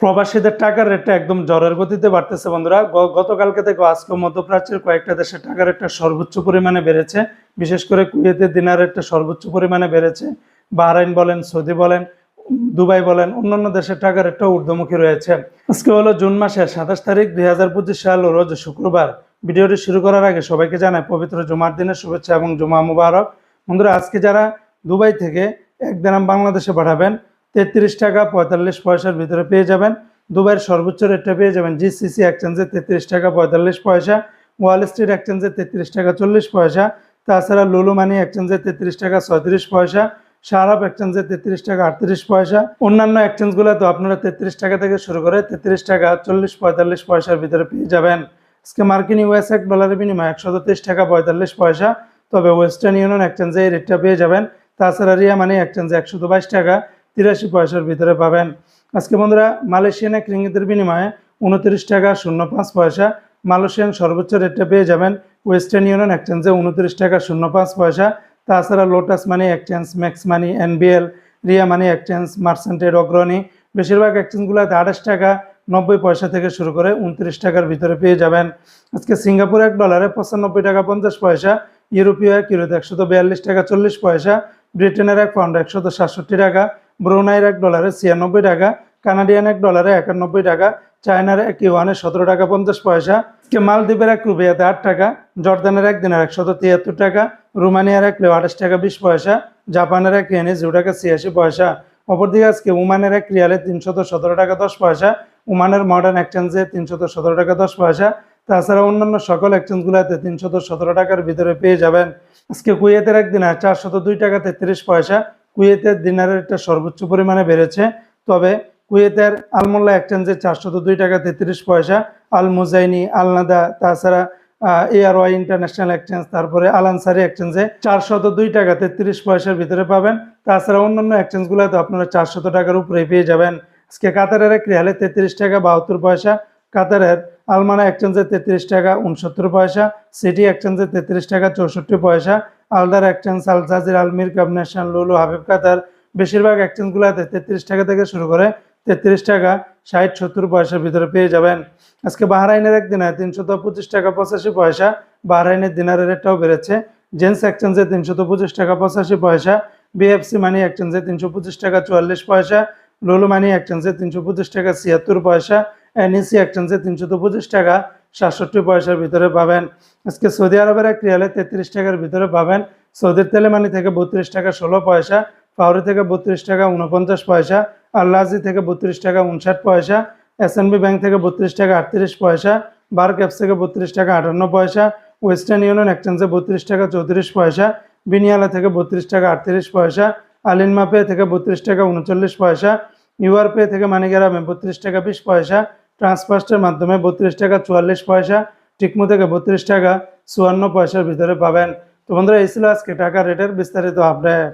প্রবাসীদের টাকার রেটটা একদম জ্বরের গতিতে বাড়তেছে, বন্ধুরা। গতকালকে থেকে আজকে মধ্যপ্রাচ্যের কয়েকটা দেশে টাকার রেটটা সর্বোচ্চ পরিমাণে বেড়েছে। বিশেষ করে কুয়েতের দিনার রেটটা সর্বোচ্চ পরিমাণে বেড়েছে। বাহরাইন বলেন, সৌদি বলেন, দুবাই বলেন, অন্যান্য দেশের টাকার রেটটা ঊর্ধ্বমুখী রয়েছে। আজকে হলো জুন মাসের সাতাশ তারিখ, দুই হাজার পঁচিশ সাল রোজ শুক্রবার। ভিডিওটি শুরু করার আগে সবাইকে জানাই পবিত্র জুমার দিনের শুভেচ্ছা এবং জুমা মুবারক। বন্ধুরা, আজকে যারা দুবাই থেকে এক দিনাম বাংলাদেশে পাঠাবেন তেত্রিশ টাকা পঁয়তাল্লিশ পয়সার ভিতরে পেয়ে যাবেন। দুবাইয়ের সর্বোচ্চ রেটটা পেয়ে যাবেন জিসিসি এক্সচেঞ্জে তেত্রিশ টাকা পঁয়তাল্লিশ পয়সা ওয়াল স্ট্রিট এক্সচেঞ্জে তেত্রিশ টাকা চল্লিশ পয়সা, তাছাড়া লুলু মানি এক্সচেঞ্জে তেত্রিশ টাকা ছয়ত্রিশ পয়সা সারাপ এক্সচেঞ্জে তেত্রিশ টাকা আটত্রিশ পয়সা। অন্যান্য এক্সচেঞ্জগুলো তো আপনারা তেত্রিশ টাকা থেকে শুরু করে তেত্রিশ টাকা চল্লিশ পঁয়তাল্লিশ পয়সার ভিতরে পেয়ে যাবেন। আজকে মার্কিন ইউএস এক ডলারের বিনিময়ে একশো তেইশ টাকা পঁয়তাল্লিশ পয়সা, তবে ওয়েস্টার্ন ইউনিয়ন এক্সচেঞ্জে এই রেটটা পেয়ে যাবেন। তাছাড়া রিয়া মানি এক্সচেঞ্জে একশো বাইশ টাকা তিরাশি পয়সার ভিতরে পাবেন। আজকে বন্ধুরা, মালয়েশিয়ান এক রিঙ্গিতের বিনিময়ে উনত্রিশ টাকা শূন্য পাঁচ পয়সা মালয়েশিয়ান সর্বোচ্চ রেটটা পেয়ে যাবেন ওয়েস্টার্ন ইউনিয়ন এক্সচেঞ্জে উনত্রিশ টাকা শূন্য পাঁচ পয়সা। তাছাড়া Lotus money exchange Max money NBL Ria money exchange মার্সেন্টেড Agrani বেশিরভাগ এক্সচেঞ্জগুলোতে আঠাশ টাকা নব্বই পয়সা থেকে শুরু করে উনত্রিশ টাকার ভিতরে পেয়ে যাবেন। আজকে সিঙ্গাপুর এক ডলারে পঁচানব্বই টাকা পঞ্চাশ পয়সা, ইউরোপীয় এক ইউরোতে একশত বিয়াল্লিশ টাকা চল্লিশ পয়সা, ব্রিটেনের এক পাউন্ড একশত সাতষট্টি টাকা ব্রুনাইয়ের এক ডলারে ছিয়ানব্বই টাকা, কানাডিয়ান এক ডলারে একানব্বই টাকা, চায়নার এক ইউয়ানে সতেরো টাকা পঞ্চাশ পয়সা মালদ্বীপের এক রুবিয়াতে আট টাকা, জর্দানের এক দিনের একশত তিয়াত্তর টাকা, রোমানিয়ার এক লেও আঠাশ টাকা বিশ পয়সা, জাপানের এক ইয়েনে জিরো টাকা ছিয়াশি পয়সা। অপরদিকে আজকে ওমানের এক রিয়ালে তিনশত সতেরো টাকা দশ পয়সা উমানের মডার্ন এক্সচেঞ্জে তিনশত সতেরো টাকা দশ পয়সা, তাছাড়া অন্যান্য সকল এক্সচেঞ্জগুলোতে তিনশত সতেরো টাকার ভিতরে পেয়ে যাবেন। আজকে কুয়েতের এক দিনার চারশত দুই টাকা তেত্রিশ পয়সা কুয়েতের দিনারের রেটটা সর্বোচ্চ পরিমাণে বেড়েছে। তবে কুয়েতের আলমোল্লা এক্সচেঞ্জে চারশত দুই টাকা তেত্রিশ পয়সা আল মুজাইনি আলনাদা, তাছাড়া এআর ওয়াই ইন্টারন্যাশনাল এক্সচেঞ্জ তারপরে আল আনসারি এক্সচেঞ্জে চারশত দুই টাকা তেত্রিশ পয়সার ভিতরে পাবেন। তাছাড়া অন্যান্য এক্সচেঞ্জগুলোতে আপনারা চারশত টাকার উপরে পেয়ে যাবেন। আজকে কাতারের এক রিয়ালে তেত্রিশ টাকা বাহাত্তর পয়সা, কাতারের আলমানা এক্সচেঞ্জে তেত্রিশ টাকা উনসত্তর পয়সা, সিটি এক্সচেঞ্জে তেত্রিশ টাকা চৌষট্টি পয়সা আলদার এক্সচেঞ্জ আলজাজির আলমির কাব ন্যাশনাল লুলু, হাবিব কাতার, বেশিরভাগ এক্সচেঞ্জগুলোতে তেত্রিশ টাকা থেকে শুরু করে তেত্রিশ টাকা ষাট, সত্তর পয়সার ভিতরে পেয়ে যাবেন। আজকে বাহরাইনের এক দিনে তিনশত পঁচিশ টাকা পঁচাশি পয়সা, বাহরাইনের দিনারের রেটটাও বেড়েছে। জেন্স এক্সচেঞ্জে তিনশত পঁচিশ টাকা পঁচাশি পয়সা বিএফসি মানি এক্সচেঞ্জে তিনশো পঁচিশ টাকা চুয়াল্লিশ পয়সা, লুলু মানি এক্সচেঞ্জে তিনশো পঁচিশ টাকা ছিয়াত্তর পয়সা এনইসি এক্সচেঞ্জে তিনশত পঁচিশ টাকা সাতষট্টি পয়সার ভিতরে পাবেন। আজকে সৌদি আরবের এক রিয়ালে তেত্রিশ টাকার ভিতরে পাবেন। সৌদির তেলেমানি থেকে বত্রিশ টাকা ষোলো পয়সা পাউরি থেকে বত্রিশ টাকা উনপঞ্চাশ পয়সা আল্লাজি থেকে বত্রিশ টাকা উনষাট পয়সা, এসএনবি ব্যাংক থেকে বত্রিশ টাকা আটত্রিশ পয়সা বার ক্যাপস থেকে বত্রিশ টাকা আটান্ন পয়সা, ওয়েস্টার্ন ইউনিয়ন এক্সচেঞ্জে বত্রিশ টাকা চৌত্রিশ পয়সা, বিনিয়ালা থেকে বত্রিশ টাকা আটত্রিশ পয়সা আলিনমা পে থেকে বত্রিশ টাকা উনচল্লিশ পয়সা ইউআর পে থেকে মানিগ্রামে বত্রিশ টাকা বিশ পয়সা ট্রান্সফার্স্টের মাধ্যমে বত্রিশ টাকা চুয়াল্লিশ পয়সা, টিকমো থেকে বত্রিশ টাকা চুয়ান্ন পয়সার ভিতরে পাবেন। তো বন্ধুরা, এই ছিল আজকে টাকা রেটের বিস্তারিত আপডেট